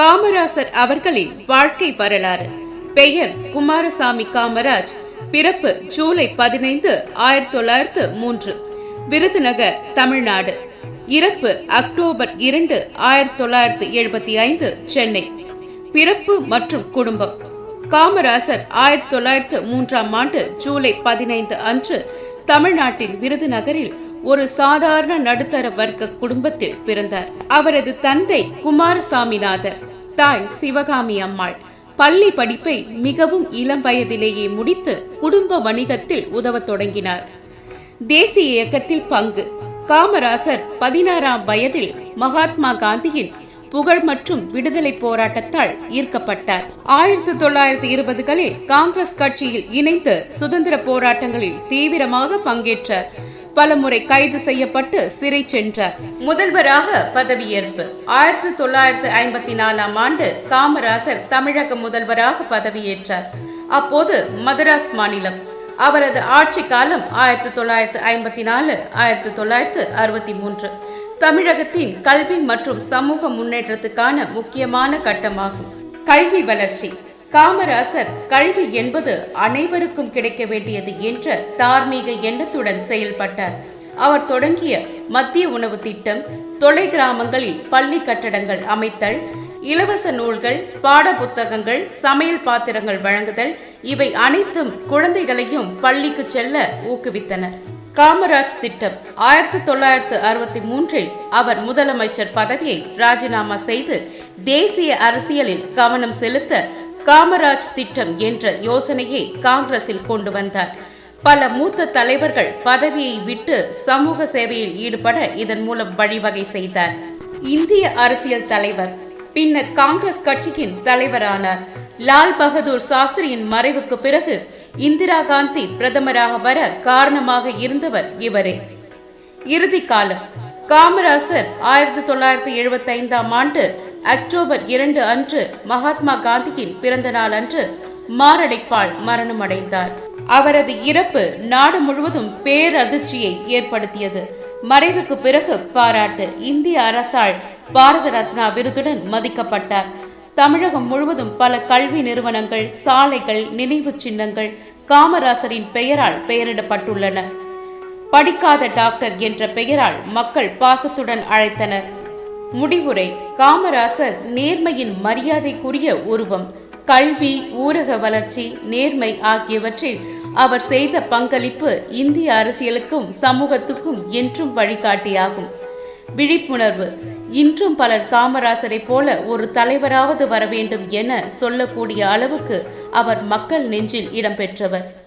காமராசர் அவர்களின் வாழ்க்கை வரலாறு. பெயர் குமாரசாமி காமராஜ். பிறப்பு ஜூலை பதினைந்து ஆயிரத்தி தொள்ளாயிரத்து மூன்று. விருதுநகர் தமிழ்நாடு. இறப்பு அக்டோபர் இரண்டு ஆயிரத்தி தொள்ளாயிரத்து எழுபத்தி ஐந்து சென்னை. பிறப்பு மற்றும் குடும்பம். காமராசர் ஆயிரத்தி தொள்ளாயிரத்து மூன்றாம் ஆண்டு ஜூலை பதினைந்து அன்று தமிழ்நாட்டின் விருதுநகரில் ஒரு சாதாரண நடுத்தர வர்க்க குடும்பத்தில் பிறந்தார். அவரது தந்தை குமாரசாமிநாதர். தாய் சிவகாமி அம்மாள். பள்ளி படிப்பை மிகவும் இளம் வயதிலேயே முடித்து குடும்ப வணிகத்தில் உதவத் தொடங்கினார். தேசிய இயக்கத்தில் பங்கு. காமராசர் பதினாறாம் வயதில் மகாத்மா காந்தியின் புகழ் மற்றும் விடுதலை போராட்டத்தால் ஈர்க்கப்பட்டார். ஆயிரத்தி தொள்ளாயிரத்தி இருபதுகளில் காங்கிரஸ் கட்சியில் இணைந்து சுதந்திர போராட்டங்களில் தீவிரமாக பங்கேற்றார். பலமுறை கைது செய்யப்பட்டு சிறை சென்றார். முதல்வராக பதவியேற்பு. ஆயிரத்தி தொள்ளாயிரத்து ஐம்பத்தி நாலாம் ஆண்டு காமராசர் தமிழக முதல்வராக பதவியேற்றார். அப்போது மதராஸ் மாநிலம். அவரது ஆட்சி காலம் ஆயிரத்தி தொள்ளாயிரத்து ஐம்பத்தி நாலு ஆயிரத்தி தொள்ளாயிரத்து அறுபத்தி மூன்று. தமிழகத்தின் கல்வி மற்றும் சமூக முன்னேற்றத்துக்கான முக்கியமான கட்டமாகும். கல்வி வளர்ச்சி. காமராசர் கல்வி என்பது அனைவருக்கும் கிடைக்க வேண்டியது என்ற தார்மீக எண்ணத்துடன் செயல்பட்டார். அவர் தொடங்கிய மத்திய உணவு திட்டம் தொலை கிராமங்களில் பள்ளி கட்டடங்கள் அமைத்தல் இலவச நூல்கள் பாட புத்தகங்கள் சமையல் பாத்திரங்கள் வழங்குதல் இவை அனைத்தும் குழந்தைகளையும் பள்ளிக்கு செல்ல ஊக்குவித்தனர். காமராஜ் திட்டம் ஆயிரத்தி தொள்ளாயிரத்து அறுபத்தி மூன்றில் அவர் முதலமைச்சர் பதவியை ராஜினாமா செய்து தேசிய அரசியலில் கவனம் செலுத்த காமராஜ் திட்டம் என்ற யோசனையை காங்கிரஸில் கொண்டு வந்தார். பல மூத்த தலைவர்கள் பதவியை விட்டு சமூக சேவையில் ஈடுபட இதன் மூலம் வழிவகை செய்தார். இந்திய அரசியல் தலைவர் பின்னர் காங்கிரஸ் கட்சியின் தலைவரானார். லால் பகதூர் சாஸ்திரியின் மறைவுக்கு பிறகு இந்திரா காந்தி பிரதமராக வர காரணமாக இருந்தவர் இவரே. இறுதி காலம் காமராசர் ஆயிரத்தி தொள்ளாயிரத்தி எழுபத்தி ஐந்தாம் ஆண்டு அக்டோபர் இரண்டு அன்று மகாத்மா காந்தியின் பிறந்த நாள் அன்று மாரடைப்பால் மரணமடைந்தார். அவரது இறப்பு நாடு முழுவதும் பேரதிர்ச்சியை ஏற்படுத்தியது. மறைவுக்கு பிறகு பாராட்டு இந்திய அரசால் பாரத ரத்னா விருதுடன் மதிக்கப்பட்டார். தமிழகம் முழுவதும் பல கல்வி நிறுவனங்கள் சாலைகள் நினைவு சின்னங்கள் காமராசரின் பெயரால் பெயரிடப்பட்டுள்ளன. படிக்காத டாக்டர் என்ற பெயரால் மக்கள் பாசத்துடன் அழைத்தனர். முடிவுரை. காமராசர் நேர்மையின் மரியாதைக்குரிய உருவம். கல்வி ஊரக வளர்ச்சி நேர்மை ஆகியவற்றில் அவர் செய்த பங்களிப்பு இந்திய அரசியலுக்கும் சமூகத்துக்கும் என்றும் வழிகாட்டியாகும். விழிப்புணர்வு. இன்றும் பலர் காமராசரை போல ஒரு தலைவராவது வர வேண்டும் என சொல்லக்கூடிய அளவுக்கு அவர் மக்கள் நெஞ்சில் இடம்பெற்றவர்.